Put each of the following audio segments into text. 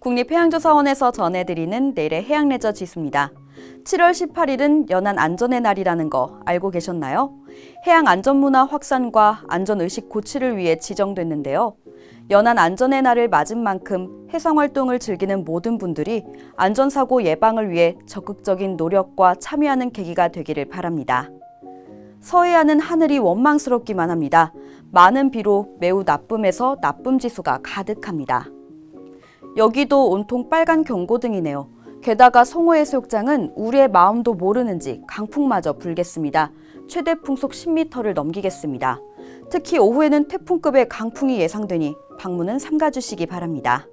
국립해양조사원에서 전해드리는 내일의 해양레저 지수입니다. 7월 18일은 연안 안전의 날이라는 거 알고 계셨나요? 해양 안전 문화 확산과 안전 의식 고취를 위해 지정됐는데요. 연안 안전의 날을 맞은 만큼 해상 활동을 즐기는 모든 분들이 안전 사고 예방을 위해 적극적인 노력과 참여하는 계기가 되기를 바랍니다. 서해안은 하늘이 원망스럽기만 합니다. 많은 비로 매우 나쁨에서 나쁨 지수가 가득합니다. 여기도 온통 빨간 경고등이네요. 게다가 송호해수욕장은 우리의 마음도 모르는지 강풍마저 불겠습니다. 최대 풍속 10m를 넘기겠습니다. 특히 오후에는 태풍급의 강풍이 예상되니 방문은 삼가주시기 바랍니다.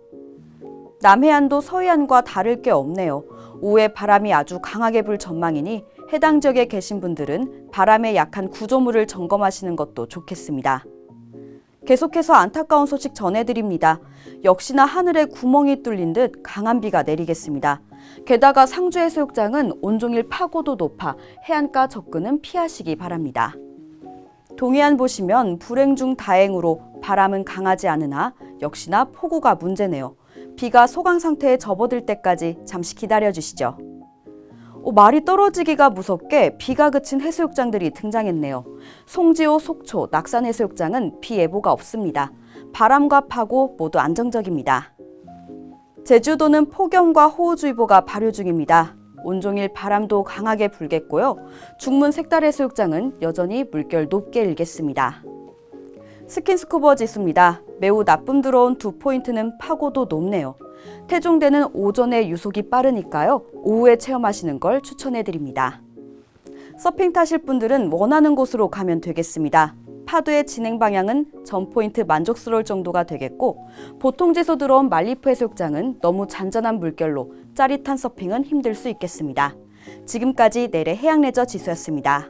남해안도 서해안과 다를 게 없네요. 오후에 바람이 아주 강하게 불 전망이니 해당 지역에 계신 분들은 바람에 약한 구조물을 점검하시는 것도 좋겠습니다. 계속해서 안타까운 소식 전해드립니다. 역시나 하늘에 구멍이 뚫린 듯 강한 비가 내리겠습니다. 게다가 상주 해수욕장은 온종일 파고도 높아 해안가 접근은 피하시기 바랍니다. 동해안 보시면 불행 중 다행으로 바람은 강하지 않으나 역시나 폭우가 문제네요. 비가 소강 상태에 접어들 때까지 잠시 기다려 주시죠. 오, 말이 떨어지기가 무섭게 비가 그친 해수욕장들이 등장했네요. 송지호, 속초, 낙산 해수욕장은 비 예보가 없습니다. 바람과 파고 모두 안정적입니다. 제주도는 폭염과 호우주의보가 발효 중입니다. 온종일 바람도 강하게 불겠고요. 중문 색달 해수욕장은 여전히 물결 높게 일겠습니다. 스킨스쿠버 지수입니다. 매우 나쁨 들어온 두 포인트는 파고도 높네요. 태종대는 오전에 유속이 빠르니까요. 오후에 체험하시는 걸 추천해 드립니다. 서핑 타실 분들은 원하는 곳으로 가면 되겠습니다. 파도의 진행 방향은 전 포인트 만족스러울 정도가 되겠고 보통 지수 들어온 말리프 해수욕장은 너무 잔잔한 물결로 짜릿한 서핑은 힘들 수 있겠습니다. 지금까지 내래 해양레저 지수였습니다.